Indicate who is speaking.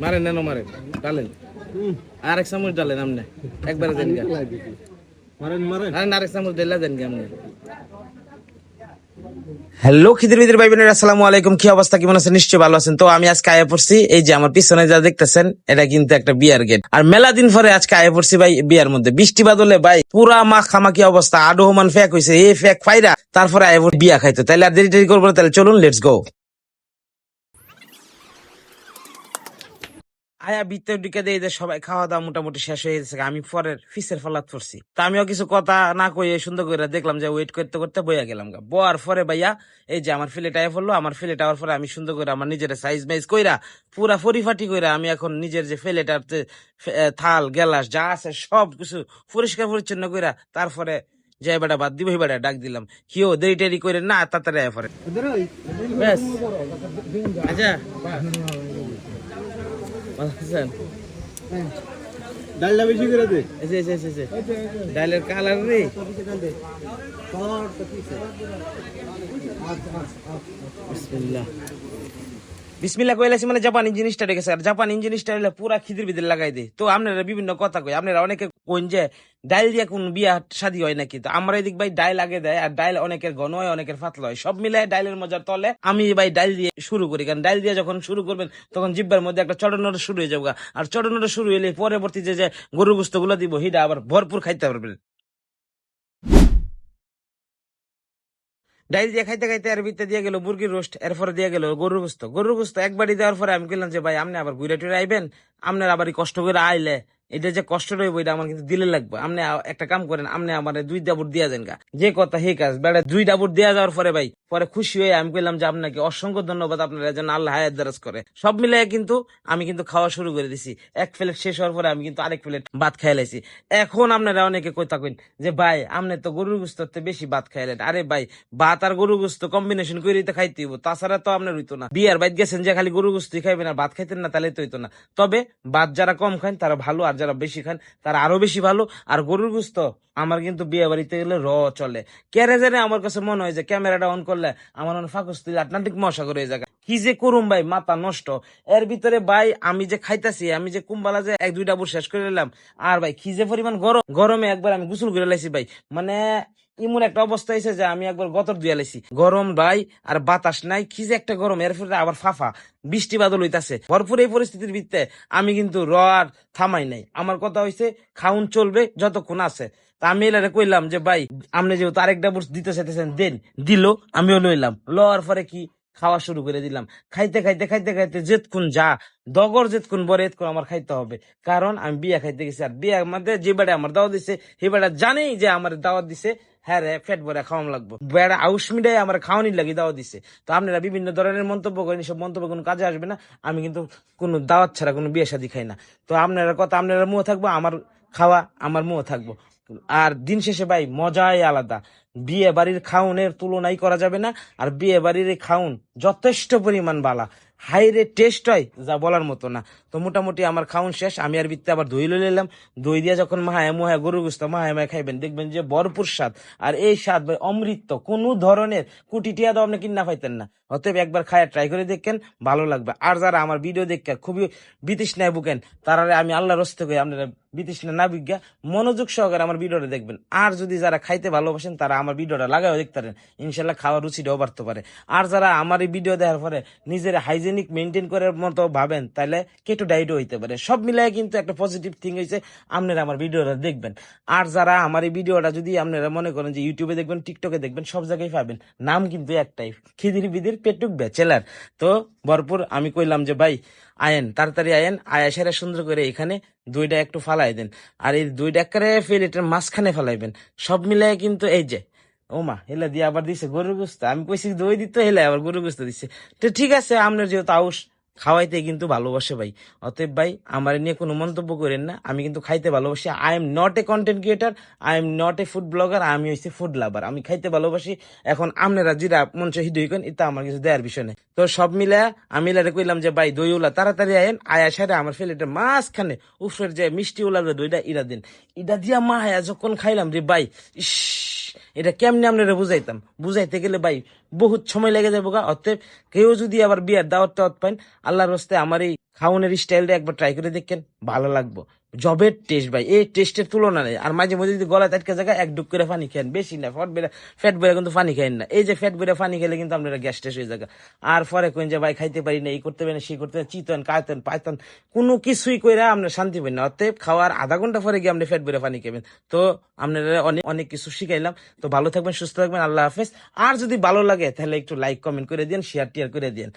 Speaker 1: মারেন নেন মারেন। ডালেন। আর এক চামচ ডালেন আপনি একবারে দেন গা।
Speaker 2: মারেন মারেন।
Speaker 1: আরে আরেক চামচ দিলে দেন গা আপনি
Speaker 3: হ্যালো খিদির বিদির ভাই বোনেরা আসসালামু আলাইকুম। কি অবস্থা কেমন আছেন? নিশ্চয়ই ভালো আছেন। তো আমি আজকে আয়া পড়ছি এই যে আমার পিছনে যা দেখতেছেন এটা কিন্তু একটা বিয়ার গেট। আর মেলা দিন পরে আজকে আয়া পড়ছি ভাই বিয়ার মধ্যে। বৃষ্টি বাদলে ভাই পুরা মা খামাকি অবস্থা আডোহমান ফ্যাক হয়েছে এই ফ্যাক ফাইরা তারপরে আয়া বিয়া খাইতো। তাহলে আর দেরি দেরি করব তাহলে চলুন লেটস গো আয়া ভিতর ঢুকে দিয়ে যে সবাই খাওয়া দাওয়া মোটামুটি শেষ হয়ে গেছে। আমি পরের ফিসের ফলাত পড়ছি। তা আমিও কিছু কথা না কইয়ে সুন্দর করে দেখলাম যে ওয়েট করতে করতে বইয়া গেলাম গা। বয়ার পরে ভাইয়া এই যে আমার ফিলেট আয় পড়ল আমার ফিলেট আওয়ার পরে আমি সুন্দর করে আমার নিজের সাইজ মাইজ কইরা পুরা ফরিফাটি কইরা আমি এখন নিজের যে ফিলেট আর থাল গেলাস যা আছে সব কিছু পরিষ্কার পরিচ্ছন্ন কইরা তারপরে যাই বেটা বাদ দিব বেটা ডাক দিলাম। কিও দেরি টেরি করে না তাড়াতাড়ি আয় পরে
Speaker 1: বেশ আচ্ছা। আছেন
Speaker 2: ডালটা বেশি করে দে।
Speaker 1: এসে এসে এসে এসে। ডালের কালার রে। বিসমিল্লাহ।
Speaker 3: বিসমিল্লা কইলাছি মানে জাপানি জিনিসটা রেখেছে। আর জাপানি জিনিসটা হলে পুরা খিদির বিদির লাগাই দেয়। তো আপনারা বিভিন্ন কথা কই আপনারা অনেকে কোন যে ডাইল দিয়ে কোন বিয়া শাদি হয় নাকি? তো আমরা এদিক ভাই ডাইল আগে দেয় আর ডাইল অনেকের ঘন হয়, অনেকের পাতলা হয়। সব মিলে ডাইলের মজার তলে আমি ভাই ডাইল দিয়ে শুরু করি। কারণ ডাইল দিয়ে যখন শুরু করবেন, তখন জিব্বার মধ্যে একটা চড়নটা শুরু হয়ে যাবে আর চড়নটা শুরু হলে পরবর্তী যে গরু গুস্তগুলো দিব হিটা আবার ভরপুর খাইতে পারবেন। ডাইল দিয়ে খাইতে খাইতে এর ভিতরে দিয়ে গেল মুরগির রোস্ট, এরপরে দিয়ে গেল গরুর গোস্ত। গরুর গোস্ত একবারই দেওয়ার পরে আমি বললাম যে, ভাই, আপনি আবার ঘুরে টুরে আইবেন, আপনার আবার কষ্ট করে আইলে। এটা যে কষ্ট রইব, এটা আমার কিন্তু দিলে লাগবে। আপনি একটা কাম করেন আপনি আমার দুই ডাবুর দিয়া দেন গা। যে কথা হে কাজ। বেড়া দুই ডাবুর দেওয়া যাওয়ার পরে ভাই, পরে খুশি হয়ে আমি কইলাম যে আপনাকে অসংখ্য ধন্যবাদ আপনারা যেন আল্লাহ হায়াত দারাজ করে। সব মিলিয়ে কিন্তু আমি কিন্তু খাওয়া শুরু করে দিছি। এক প্লেট শেষ হওয়ার পরে আমি কিন্তু আরেক প্লেট ভাত খাই লাইছি। এখন আপনারা অনেকে কইতা কইন যে, ভাই আপনি তো গরুর গুস্ততে বেশি ভাত খাইলেন আরে ভাই, ভাত আর গরু গুস্ত কম্বিনেশন করে তো খাইতে হইব। তাছাড়া তো আপনার হইতো না। বিয়ার বাইত গেছেন যে খালি গরু গুস্তই খাইবেন আর ভাত খাইতেন না, তাহলে তো হইতো না। তবে ভাত যারা কম খান তারা ভালো আর যারা বেশি খান, তারা আরও বেশি ভালো। আর গরুর গুস্ত, আমার কিন্তু বিয়ে বাড়িতে গেলে র চলে। কেরে জানে আমার কাছে মনে হয় যে ক্যামেরাটা অন করলে আমার মনে ফাঁকুস তুই আটলান্টিক মহাসাগর হয়ে জায়গা কি যে করুম ভাই, মাথা নষ্ট। এর ভিতরে ভাই, আমি যে খাইতাছি, আমি যে কুম্বালা যে এক দুইটা বোর শেষ করে নিলাম, আর ভাই, কি যে পরিমাণ গরম। গরমে একবার আমি গোসল করে লাইছি ভাই। মানে এমন একটা অবস্থা হয়েছে যে আমি একবার গতর দিয়ে লাইছি গরম ভাই, আর বাতাস নাই, কি যে একটা গরম, এর ফলে আবার ফাফা, বৃষ্টি বাদল হইতাছে। ভরপুর এই পরিস্থিতির ভিত্তে আমি কিন্তু র আর থামাই নাই। আমার কথা হয়েছে খাউন চলবে যতক্ষণ আছে। তা আমি এলারে কইলাম যে, ভাই আপনি যেহেতু আরেকটা বুস দিতে চাইতেছেন, দেন, দিল, আমিও লইলাম। লওয়ার পরে কি খাওয়া শুরু করে দিলাম। খাইতে খাইতে খাইতে খাইতে যেতক্ষণ যা দগর যেতক্ষণ বরে এতক্ষণ আমার খাইতে হবে। কারণ আমি বিয়া খাইতে গেছি আর বিয়ার মধ্যে যে বেড়া আমার দাওয়াত দিছে সে বেড়া জানেই যে আমার দাওয়াত দিছে হ্যাঁ রে ফেট ভরে খাওয়াম লাগবো। বেড়া আউস মিডাই আমার খাওয়ানি লাগি দাওয়াত দিছে। তো আপনারা বিভিন্ন ধরনের মন্তব্য করেন সব মন্তব্য কোনো কাজে আসবে না। আমি কিন্তু কোনো দাওয়াত ছাড়া কোনো বিয়ে শাদী খাই না। তো আপনারা কথা আপনারা মুখ থাকব, আমার খাওয়া আমার মুহ থাকব। আর দিন শেষে ভাই মজাই আলাদা। বিয়ে বাড়ির খাউনের তুলনাই করা যাবে না আর বিয়ে বাড়ির খাউন যথেষ্ট পরিমাণ বালা। হাই রে টেস্ট হয়, যা বলার মতো না। তো মোটামুটি আমার খাউন শেষ, আমি আর বিত্তে আবার দই লই নিলাম দই দিয়ে যখন মাহায় মোহায় গরু গুস্ত, মাহায় মায় খাইবেন, দেখবেন যে ভরপুর স্বাদ। আর এই স্বাদ ভাই, অমৃত, কোনো ধরনের কুটি টিয়া দাও আপনি কিনা পাইতেন না। অতএব একবার খায় ট্রাই করে দেখেন, ভালো লাগবে। আর যারা আমার ভিডিও দেখেন খুবই বিতৃষ্ণায় বুকেন তারা আমি আল্লাহ রস্তে করি আপনারা বিতৃষ্ণা না বিজ্ঞা মনোযোগ সহকারে আমার ভিডিওটা দেখবেন। আর যদি যারা খাইতে ভালোবাসেন, তারা আমার ভিডিওটা লাগাও দেখতে পারেন। ইনশাল্লাহ খাওয়ার রুচিটাও বাড়তে পারে। আর যারা আমার এই ভিডিও দেখার পরে নিজের হাইজেনিক মেনটেন করার মতো ভাবেন তাহলে কেটু ডাইটও হইতে পারে। সব মিলাই কিন্তু একটা পজিটিভ থিং হয়েছে আপনারা আমার ভিডিওটা দেখবেন। আর যারা আমার এই ভিডিওটা যদি আপনারা মনে করেন যে ইউটিউবে দেখবেন, টিকটকে দেখবেন, সব জায়গায় পাবেন। নাম কিন্তু একটাই, খিদির বিদির পেটুক ব্যাচেলার। তো ভরপুর আমি কইলাম যে, ভাই, আয়েন, তাড়াতাড়ি আয়েন, আয়া সেরা সুন্দর করে এখানে দুইটা একটু ফালাই দেন। আর এই দুইটা একেবারে প্লেটের মাঝখানে ফালাইবেন। সব মিলাই কিন্তু এই যে ও মা হেলা দিয়ে আবার দিছে গরুর গুস্ত। আমি কইছি দই দিতে হেলা আবার গরুর গুস্ত দিছে। তো ঠিক আছে আপনার যেহেতু আউস খাওয়াইতে কিন্তু ভালোবাসে ভাই। অতএব ভাই, আমার নিয়ে কোনো মন্তব্য করেন না। আমি কিন্তু খাইতে ভালোবাসি। I am not a content creator I am not a food blogger আমি হইছি ফুড লাভার আমি খাইতে ভালোবাসি। এখন আপনারা যেটা মন চাহি দই কেন, এটা আমার কিছু দেওয়ার বিষয় নেই। তো সব মিলে, আমি লারে কইলাম যে, ভাই দই উলা তাড়াতাড়ি আয়েন। আয়া সারে আমার ফেলেটা মাঝখানে উফরের যে মিষ্টি যে দইটা ইরা দিন। ইটা দিয়া মা হায়া যখন খাইলাম রে ভাই, ইস এটা কেমনে আপনারা বুঝাইতাম? বুঝাইতে গেলে ভাই, বহুত সময় লেগে যাব গা। অতএব কেউ যদি আবার বিয়ার দাওয়াত টাওয়াত পাইন, আল্লাহর রস্তে আমার এই খাওয়ানোর স্টাইলটা একবার ট্রাই করে দেখেন, ভালো লাগবো। জবের টেস্ট ভাই, এই টেস্টের তুলনা নেই আর মাঝে মধ্যে যদি গলায় তাটকা জায়গায় এক ডুব করে পানি খান, বেশি না, ফট বেড়ে ফ্যাট বেড়ে কিন্তু পানি খাইন না। এই যে ফ্যাট বেড়ে পানি খেলে কিন্তু আপনারা গ্যাস টেস্ট হয়ে যাবে। আর পরে কোন যে, ভাই, খাইতে পারি না, এই করতে পারি না, সেই করতে চিতন কায়তন পায়তন, কোনো কিছুই কইরা আমরা শান্তি পাই না। অতএব খাওয়ার আধা ঘণ্টা পরে গিয়ে আপনি ফ্যাট বেড়ে পানি খাবেন। তো আপনারা অনেক অনেক কিছু শিখাইলাম। তো ভালো থাকবেন, সুস্থ থাকবেন, আল্লাহ হাফেজ। আর যদি ভালো লাগে, তাহলে একটু লাইক কমেন্ট করে দিন শেয়ার টিয়ার করে দিন